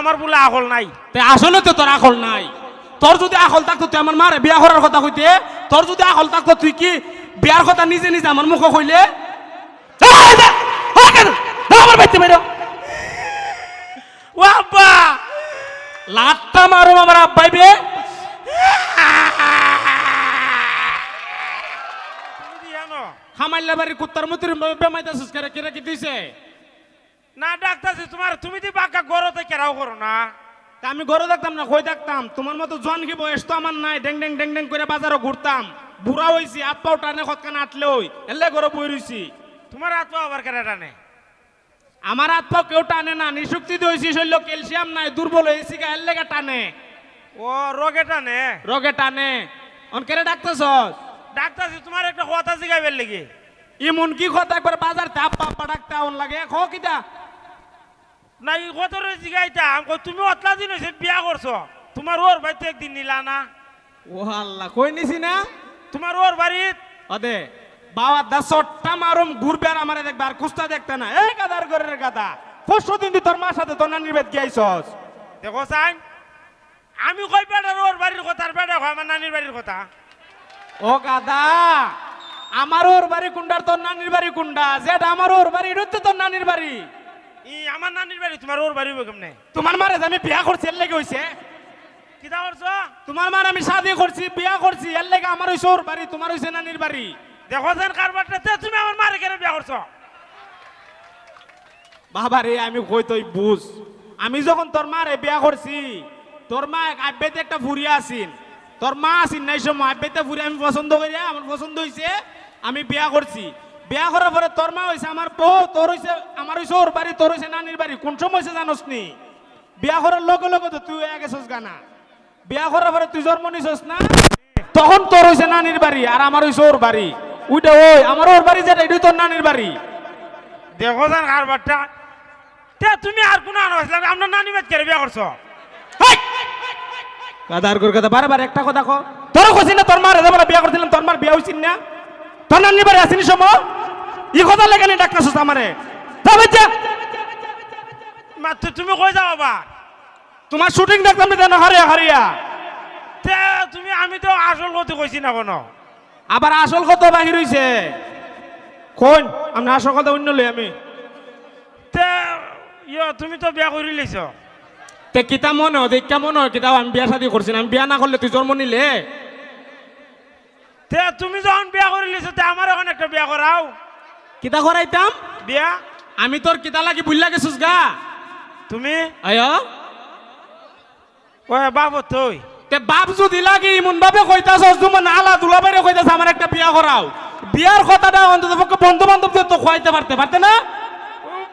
আমার বলে আকল নাই। আসলে তো তোর আকল নাই। তোর যদি আকল থাকতো তুই আমার মারে বিয়া করার কথা কইতে। তোর যদি আকল থাকতো তুই কি বিয়ার কথা নিজে নিজে আমার মুখে কইলে? আমার বাইতে মেরো ও আব্বা! লাটটা মারো আমার আব্বাই বে। হামাইলা বাড়ি কুত্তার মতির বেমাইতাছিস কেরে? কেরে কি দিছে? না ডাক্তার তোমার তুমি দি বাক্কা গরতে কেরাও করো না। তা আমি ঘরে দেখতাম না কই দেখতাম? তোমার মতো জন কি বয়স তো আমার নাই ডেং ডেং ডেং ডেং করে বাজারও ঘুরতাম। বুড়া হইছি হাত পাও টানে কতখানে আটলে ওই। এলে ঘরে বই রইছি। তোমার হাত পা আবার কেরা টানে? আমার হাত পাও কেউ টানে না নিশুক্তি হয়েছি শৈল ক্যালসিয়াম নাই দুর্বল হয়েছি গা এর লেগে টানে। ও রোগে টানে? রোগে টানে। অনকেরে ডাকতেছ ডাক্তার তোমার একটা কথা জিগাইবার লেগে। ইমন কি কথা একবার বাজার তে আপ্পা আপ্পা ডাকতে আউন লাগে? খ কিটা? না এই কথা রয়ে জিগাইতাম কই তুমি অতলা দিন হয়েছে বিয়া করছ। তোমার ওর বাড়িতে একদিন নিলা না। ও আল্লাহ কই নিছি না? তোমার ওর বাড়িত। অদে বাবা দা সট্টা মারুম ঘুরবে আর আমারে দেখবে আর কুস্তা দেখতে না। এই গাদার ঘরের গাদা পরশু দিন তোর মার সাথে তোর নানির বেদ গিয়েছস দেখো সাইন আমি কই বেটার ওর বাড়ির কথা আর বেটা কয় আমার নানির বাড়ির কথা? ও গাদা আমার ওর বাড়ি কুন্ডার তোর নানির বাড়ি কুন্ডা। যেটা আমার ওর বাড়ি এটা তোর নানির বাড়ি। ই আমার নানির বাড়ি তোমার ওর বাড়ি কেমনে? তোমার মারে আমি বিয়া করছি এর লেগে হইছে। কিতা করছ? তোমার মার আমি শাদি করছি বিয়া করছি এর লেগে আমার হইছে ওর বাড়ি তোমার হইছে নানির বাড়ি। দেখো সেন কারবারটা তে তুমি আমার মারে কেন বিয়া করছ? বাবা রে আমি কই তুই বুঝ। আমি যখন তোর মারে বিয়া করছি তোর মা এক আব্বাইতে একটা ফুরিয়া আসিন তোর মা আসিন নাই সময় আব্বাইতে ফুরি আমি পছন্দ করি আমার পছন্দ হইছে আমি বিয়া করছি। বিয়া করার পরে তোর মা হইছে আমার বউ তোর হইছে আমার হইছে ওর বাড়ি তোর হইছে নানির বাড়ি। কোন সময় হইছে জানোস নি? বিয়া করার লগে লগে তো তুই গেছস গানা বিয়া করার পরে তুই জন্ম নিছস না? তখন তোর হইছে নানির বাড়ি আর আমার হইছে ওর বাড়ি। ওইটা ওই আমার ওর বাড়ি যেটা এটাই তোর নানির বাড়ি। দেখো সেন কারবারটা তে তুমি আর কোন আনো আসলে আমরা নানি বাড়ি কেন বিয়া করছ? হেই! গাদার করে কথা বারে বারে একটা কথা কো তোর কইছি না তোর মার এবার বিয়া করছিলাম তোর মার বিয়া হইছিস না? তোর নানি বাড়ি আসিনি সম ই কথা লেগে নি ডাক্তার আমারে। তবে যা মা তুমি কই যাও আবার? তোমার শুটিং দেখতাম না হারিয়া হারিয়া। তে তুমি আমি তো আসল কথা কইছি না কোনো। আবার আসল কথা বাহির হইছে। কোন আমি আসল কথা অন্য লই আমি। তে ইয় তুমি তো বিয়া করে লিছো তে কিতা মনে হয় দেখা মনে হয় কিতা আমি বিয়া শাদি করছি না। আমি বিয়া না করলে তুই জন্ম নিলে? তে তুমি যখন বিয়া করে লিছো তে আমার এখন একটা বিয়া করাও। কিতা করাইতাম? বিয়া? আমি তোর কিতা লাগি বুঝলা গেছিস গা? তুমি? আয়। ওই বাবু তুই। তে বাপ যদি লাগে ইমন ভাবে কইতাছস তুমি নালা দুলাবাইরে কইতাছ আমার একটা বিয়া করাও। বিয়ার কথাটা অন্তত পক্ষে বন্ধু বান্ধবদের তো খোয়াইতে পারতে পারতে না?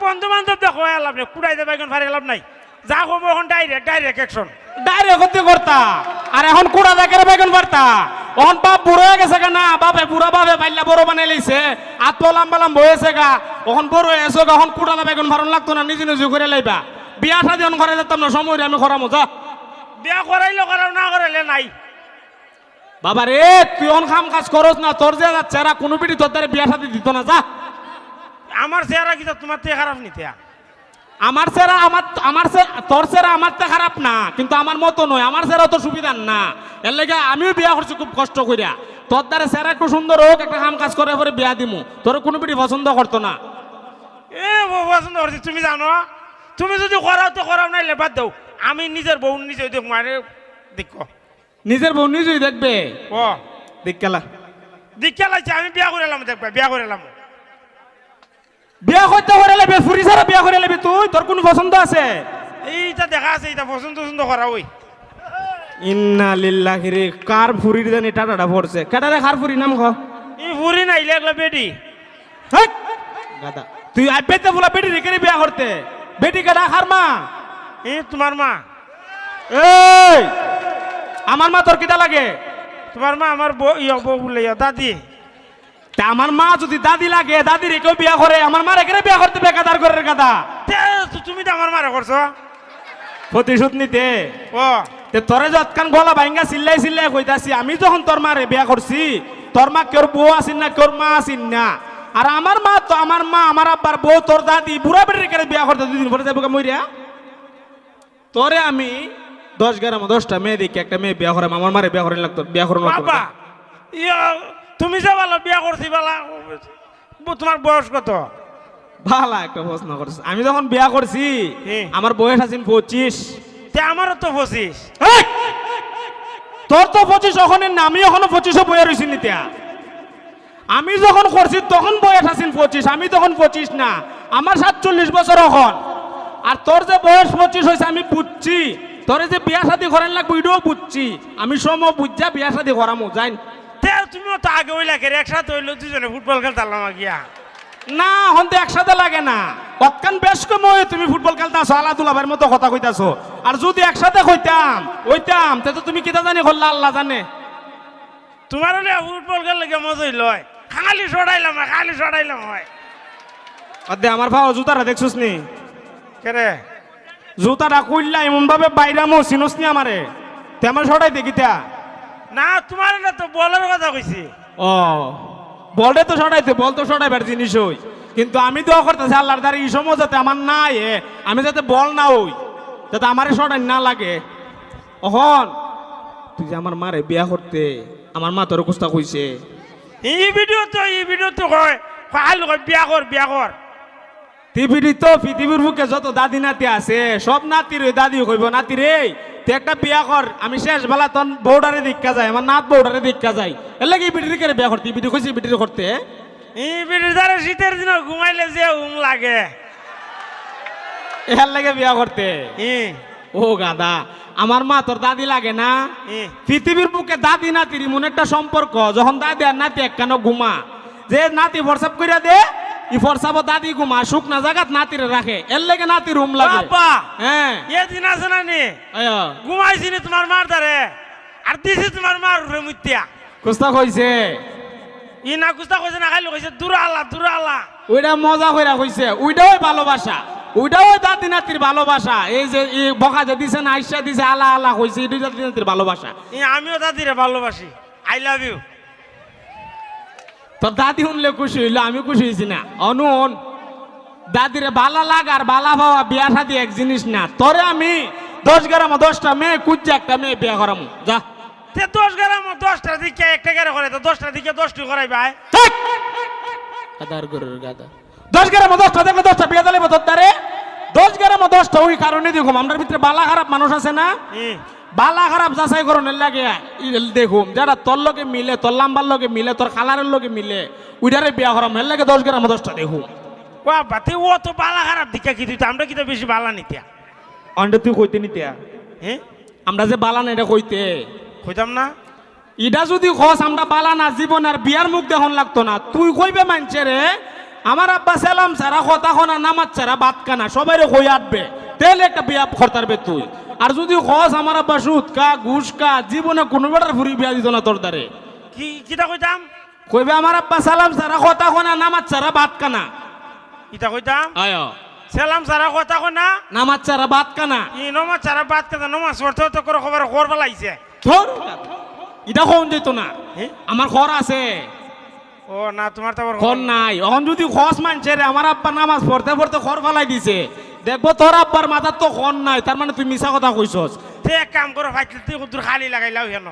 বন্ধু বান্ধব দেখো লাভ নেই কুড়াই দেবে এখন ফারে লাভ নাই। যা কমো এখন ডাইরেক্ট ডাইরেক্ট অ্যাকশন ডাইরেক্ট হতে করতা আর এখন কুড়া দেখে বেগুন পারতা এখন বাপ বুড়ো হয়ে গেছে না বাপে বুড়া বাপে পাইলা বড় বানাই লইছে। আত্ম লাম্বা লাম্বা হয়েছে গা। এখন বড় হয়ে এসো গা এখন কুড়া বেগুন ভারণ লাগতো না নিজে নিজে করে লাইবা। বিয়া শাদি এখন করে যেতাম না সময় আমি করামো যা। বিয়া করাইলে করাও না করাইলে নাই। বাবা রে তুই অন কাম কাজ করস না তোর যে চেহারা কোনো পিটি তোর দ্বারা বিয়া শাদি দিত না যা। আমার চেহারা কি তোমার থেকে খারাপ নিতে আমার সেরা আমার আমার তোর সেরা আমার তো খারাপ না কিন্তু আমার মতো নয় আমার সেরা তো সুবিধার না। এর লেগে আমিও বিয়া করছি খুব কষ্ট করিয়া তোর দ্বারা সেরা একটু সুন্দর হোক একটা কাম কাজ করে পরে বিয়া দিমু। তোর কোনো পিটি পছন্দ করতো না। এ পছন্দ করছি তুমি জানো? তুমি যদি করাও তো করাও নাই বাদ দাও। আমি নিজের বউ নিজে দেখ মানে দেখো। নিজের বউ নিজেই দেখবে? ও। দেখ কেলা দীক্ষা লাগছে আমি বিয়া করে এলাম দেখবে বিয়া করে এলাম। বিয়া করতে করে লেবে ফুরি সারা বিয়া করে লেবে তুই তোর কোনো পছন্দ আছে? এইটা দেখা আছে এটা পছন্দ পছন্দ করা ওই। ইন্না লিল্লাহি রে কার ফুরির জানি টাটাটা পড়ছে? কাটারে কার ফুরি নাম ক এই বুড়ি নাইলে এগুলো বেটি। হেই! গাদা। তুই আইবেতে বলা বেটি রেখে বিয়া করতে? বেটি কাটা খার মা? এই তোমার মা। এই! আমার মা তোর কিটা লাগে? তোমার মা আমার বউ ইয়া বউ বলে দাদি। তা আমার মা যদি দাদি লাগে দাদি রেখেও বিয়া করে আমার মা রেখে বিয়া করতে বেকাদার করে তো তুমি তো আমার মারে করছ। প্রতিশোধ নিতে। ও। তে তোরে যৎকান গলা ভাঙ্গা চিল্লাই চিল্লাই কইতাছি আমি যখন তোর মারে বিয়া করছি তোর মা কেউ বউ আসিন না কেউ মা আসিন না। আর আমার মা তো আমার মা আমার আব্বার বউ তোর দাদি বুড়া বেটি রেখে বিয়া করতে দুদিন পরে যাব মরিয়া তোরে আমি দশ গ্রাম দশটা মেয়ে দেখি একটা মেয়ে বিয়া করাম আমার মারে বিয়া করেন লাগতো বিয়া করানো লাগতো বাবা ইয়া তুমি যে বলো বিয়া করছি বেলা তোমার বয়স কত? ভালা একটা প্রশ্ন করছে। আমি যখন বিয়া করছি। আমার বয়স আছেন পঁচিশ। আমারও তো পঁচিশ! তোর তো পঁচিশ ওখানে আমি এখনও পঁচিশে বয়ে রয়েছি নিত্যা আমি যখন করছি তখন বয়স আছেন পঁচিশ আমি তখন পঁচিশ না। আমার সাতচল্লিশ বছর এখন। আর তোর যে বয়স পঁচিশ হয়েছে আমি বুঝছি। তোরে যে বিয়া শাদি করেন লাগবে এটাও বুঝছি। আমি সম বুঝা বিয়া শাদি করামো যাই তে তুমিও তো আগে ওই লাগে একসাথে হইল দুজনে ফুটবল খেলতাম গিয়া। না হন তো একসাথে লাগে না। অতকান বেশ কময় তুমি ফুটবল খেলতাছো আলা দুলাভাইয়ের মতো কথা কইতাছো। আর যদি একসাথে কইতাম ওইতাম তে তো তুমি কিতা জানি করলা আল্লাহ জানে। তোমার হলে ফুটবল খেললে কে মজাই লয় খালি সরাইলাম খালি সরাইলাম হয়। অদে আমার ভাও জুতাটা দেখছস নি? কেরে জুতাটা কইলা এমন ভাবে বাইরামো চিনস নি আমারে? তে আমার সটাই দেখি তা না তোমার না তো বলার কথা কইছি। ও বলটা তো সটাইতে বল তো সটাইবার জিনিস হই। কিন্তু আমি তো করতেছি আল্লাহর দ্বারা এই সময় যাতে আমার না এ আমি যাতে বল না হই যাতে আমারে সটাই না লাগে। অহন তুই যে আমার মারে বিয়া করতে আমার মা তোর কুস্তা কইছে। এই ভিডিও তো এই ভিডিও তো কয় কয় বিয়া কর বিয়া কর। পৃথিবীর তো পৃথিবীর বুকে যত দাদি নাতি আছে সব নাতির দাদি কইব নাতি রে তুই একটা বিয়া কর আমি শেষ বেলা তন বৌডারে দীক্ষা যায় আমার নাত বৌডারে দীক্ষা যায় লাগে এই বিটির কেন বিয়া করতে বিটি কইছি বিটির করতে। এই ভিডিও দ্বারা শীতের দিন ঘুমাইলে যে উম লাগে। এর লাগে বিয়া করতে। ও গাদা আমার মা তোর দাদি লাগে না? পৃথিবীর বুকে দাদি নাতির এমন একটা সম্পর্ক যখন দাদি আর নাতি একখানো ঘুমা যে নাতি ফরসাপ কইরা দে ই ফরসাব দাদি ঘুমা শুকনা জায়গাত নাতিরে রাখে। এর লাগে নাতি রুম লাগে। বাবা হ্যাঁ। এ দিন আছে না নি? আয়া। ঘুমাইছি নি তোমার মার দ্বারে আর দিছি তোমার মার উপরে মুতিয়া কুস্তা কইছে। ই না কুস্তা কইছে না খালি কইছে দূর আল্লাহ দূর আল্লাহ ওইটা মজা কইরা কইছে। ওইটাও ভালোবাসা। ওইটাও দাদি নাতির ভালোবাসা। এই যে এই বকা যে দিছে না আইসা দিছে আলা আলা কইছে এটাই দাদি নাতির ভালোবাসা। আমিও দাদিরে ভালোবাসি। I love you. তোর দাদি শুনলে খুশি হইল আমি খুশি হয়েছি না। অনুন দাদিরে বালা লাগ আর বালা পাওয়া বিয়া শাদি এক জিনিস না। তোরে আমি দশ গ্রাম দশটা মেয়ে কুজ্জা একটা মেয়ে বিয়া করামু। যা। তে দশ গ্রাম দশটার দিকে একটা গেলে করে তো দশটার দিকে দশটি করাই ভাই! গাদার গরুর গাদা। দশ গ্রাম দশটা দেখলে দশটা বিয়া দিলে তোর। দ্বারে দশ গ্রাম দশটা ওই কারণে দেখুম আমার ভিতরে বালা খারাপ মানুষ আছে না? বালা খারাপ যাচাই করনের লাগে দেখুম যারা তোর লগে মিলে তোর লাম্বার লগে মিলে তোর খালারের লগে মিলে উইডারে বিয়া করাম এর লাগে দশ গ্রাম দশটা দেখুম। বাবা তুই ও তো বালা খারাপ দিকে কি তুই আমরা কি তো বেশি বালা নিতিয়া অন্ডে তুই কইতে নিতে হ্যাঁ আমরা যে বালা না এটা কইতে। কইতাম না? ইটা যদি খস আমরা বালা না জীবন আর বিয়ার মুখ দেখুন লাগতো না। তুই কইবে মানছে রে আমার আব্বা সালাম ছাড়া কথা খনা নামাজ ছাড়া বাত কানা সবাই কই আটবে? তেলে একটা বিয়া খরতারবে তুই। আর যদি খস আমার আব্বা সুদ কা ঘুষ কা জীবনে কোনো বেটার ফুরি বিয়া দিত না তোর দ্বারে। কি কিটা কইতাম? কইবে আমার আব্বা সালাম ছাড়া কথা খনা নামাজ ছাড়া বাত কানা। ইটা কইতাম? আয়। সালাম সারা কথা কই না? নামাজ ছাড়া বাত কানা। ই নমাজ সারা বাদ কথা নমাজ পড়তে তো করে খবর খবর ফেলাইছে ধর। এটা কোন যেত না? আমার ঘর আছে। ও না তোমার তো খন নাই। এখন যদি খস মানছে রে আমার আব্বা নামাজ পড়তে পড়তে খর ফেলাই দিছে। দেখব তোর আব্বার মাথার তো খন নাই তার মানে তুই মিছা কথা কইছস তুই এক কাম করে ফাইতে তুই কুদুর খালি লাগাইলাও হেন।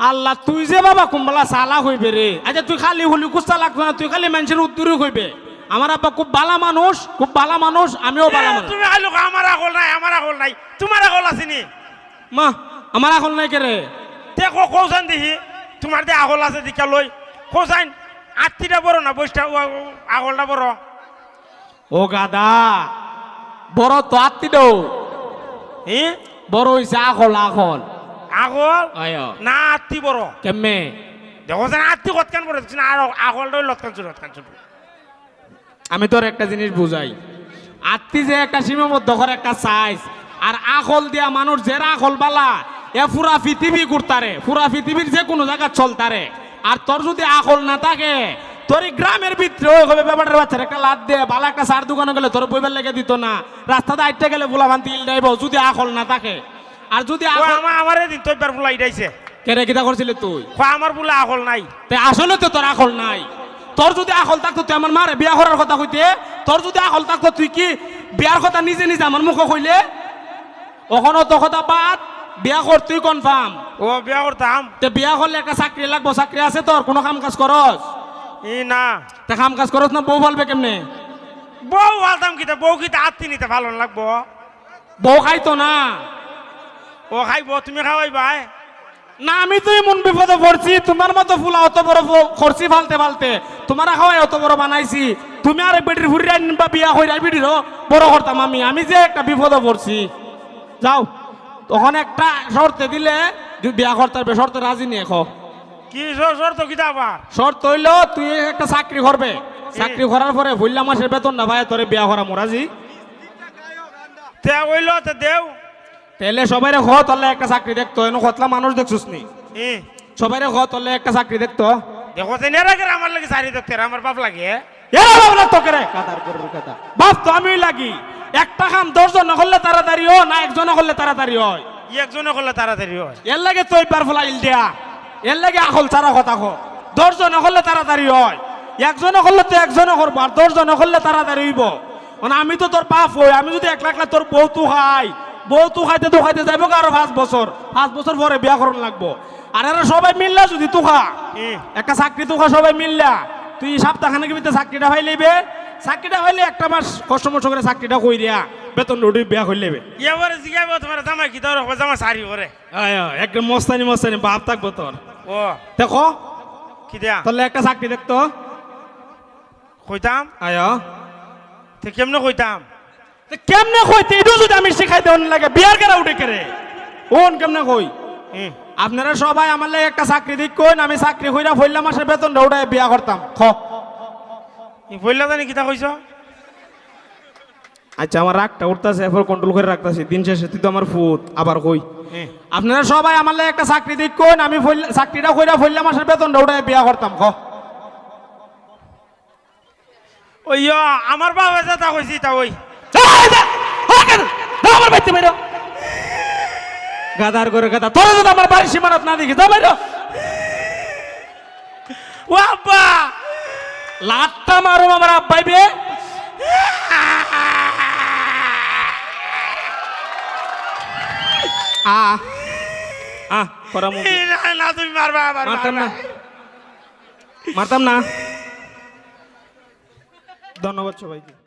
আল্লাহ তুই যে বাবা কুম্বলা সালা হইবে রে আচ্ছা তুই খালি হলি কুস্তা লাগতো না তুই খালি মানুষের উত্তরই হইবে আমার আব্বা খুব বালা মানুষ খুব বালা মানুষ আমিও মানুষ। তুমি কও, আমার আগল নাই আমার আগল নাই। তোমার আগল আসেনি মা আমার এখন নাই কে রে তে কৌসান দেখি তোমার যে আগল আছে দিকা লই কৌসান আত্মীটা বড় না বইটা আগলটা বড়? ও গাদা। বড় তো আত্মি দৌ। হি? বড় হইছে আখল আখল আগল? আয় না আত্মী বড়। কেমনে? দেখো যেন আত্মী কতখান বড় দেখছি না আর আগলটা লতখান ছোট লতখান ছোট আমি তোর একটা জিনিস বুঝাই। আত্মি যে একটা সীমাবদ্ধ করে একটা সাইজ আর আখল দিয়া মানুষ জেরা আখল বালা এ পুরা পৃথিবী ঘুরতারে পুরা পৃথিবীর যে কোনো জায়গা চলতারে। আর তোর যদি আখল না থাকে তোর এই গ্রামের ভিতরে ওই হবে ব্যাপারের বাচ্চার একটা লাদ দে ভালো একটা সার দোকানে গেলে তোর বইবার লেগে দিত না। রাস্তাতে আইতে গেলে বলা ভান্তি ইল দেব যদি আখল না থাকে। আর যদি আখল আমার আমার এদিন তো একবার বুলা ইটাইছে কেরে কিতা করছিলি তুই? আমার বুলা আগল নাই। তে আসলে তো তোর আখল নাই। তোর যদি আখল থাকতো তুই আমার মারে বিয়া করার কথা কইতে। তোর যদি আখল থাকতো তুই কি বিয়ার কথা নিজে নিজে আমার মুখে কইলে? ওখানে তো কথা বাদ বিয়া করতেই কনফার্ম ও বিয়া করতাম। তে বিয়া করলে একটা চাকরি লাগবো চাকরি আছে তোর কোনো কাম কাজ করস? ই না। তে কাম কাজ করস না বউ বলবে কেমনে? বউ আলতাম কিতা বউ কিতা আত্মি নিতে ভালো লাগবো? বউ খাইতো না। ও খাইব তুমি খাওয়াই ভাই। না আমি তো এমন বিপদে পড়ছি তোমার মতো ফুলা অত বড় করছি ফালতে ফালতে তোমার খাওয়াই অত বড় বানাইছি। তুমি আর বেটির ফুরি বা বিয়া হইরা বেটির বড় করতাম আমি। আমি যে একটা বিপদে পড়ছি। যাও তখন একটা শর্তে দিলে বিয়া করতে শর্তে রাজি নিয়ে খো কি শর্ত কিতা আবার? শর্ত হইল তুই একটা চাকরি করবে। চাকরি করার পরে ভুললা মাসের বেতন না ভাই তোরে বিয়া করা মোরাজি তে ওইল তে দেও। তাহলে সবাই খ তাহলে একটা চাকরি দেখতো। এনে কতলা মানুষ দেখছিস নি? সবাই খ তাহলে একটা চাকরি দেখতো। দেখো তে নেরা করে আমার লাগে সারি দেখতে আমার বাপ লাগে। এরা বাবলা তোকে রে কাদার গরুর কাদা বাপ তো আমিই লাগি। একটা কাম দশজন না করলে তাড়াতাড়ি হয় না একজন করলে তাড়াতাড়ি হয়? একজনে করলে তাড়াতাড়ি হয়। এর লাগে তো একবার ফলা ইল দেয়া এর লাগে আখল চারা কথা কো দশজন করলে তাড়াতাড়ি হয়। একজনে করলে তো একজনে করব আর দশজন করলে তাড়াতাড়ি হইব। মানে আমি তো তোর পাপ হই আমি যদি একলা একলা তোর বউ তু খাই বউ তু খাইতে তু খাইতে যাইব আরও পাঁচ বছর। পাঁচ বছর পরে বিয়া করুন লাগবো। আর এরা সবাই মিললা যদি তু খা ই একটা চাকরি তো সবাই মিললা। তুই সপ্তাহখানেক ভিতরে চাকরিটা পাই লইবে। চাকরিটা হইলে একটা মাস কষ্ট মষ্ট করে চাকরিটা কই দিয়া বেতন রুটি বিয়া লেবে এবারে জিগাইব তোমার জামাই কি তোর জামা সারি করে একদম মস্তানি মস্তানি বাপ থাকব তোর। ও। দেখো। কি দেয়া? তাহলে একটা চাকরি দেখতো। কইতাম? আয়। তে কেমনে কইতাম? কেমনে কইতে? এটাও যদি আমি শিখাইতে অন লাগে বিয়ার কেরা উঠে কেরে ওন কেমনে কই? আপনারা সবাই আমার লাগে একটা চাকরি দিক কইন। আমি চাকরি কইরা ফইলা মাসের বেতন উঠাই বিয়া করতাম। খ। ই বললা জানি কিতা কইছ? আচ্ছা আমার রাগটা উঠতেছে এরপর কন্ট্রোল করে রাখতেছি। দিন শেষে তুই তো আমার ফুট আবার কই? ই আপনারা সবাই আমার লাগে একটা চাকরি দিক কোন আমি চাকরিটা কইরা ফইলা মাসের বেতনটা উঠাই বিয়া করতাম খ ওই আমার বাবা যেটা কইছি তা ওই। আমার বাড়িতে বাইরো। গাদার করে গাদা তোরা যদি আমার বাড়ির সীমানাত না দেখি যা বাইরো। ও আব্বা! লাটটা মারো আমার আব্বাই বে। আ। আ করা না তুমি মারবা আবার মারতাম না। মারতাম না। ধন্যবাদ সবাইকে।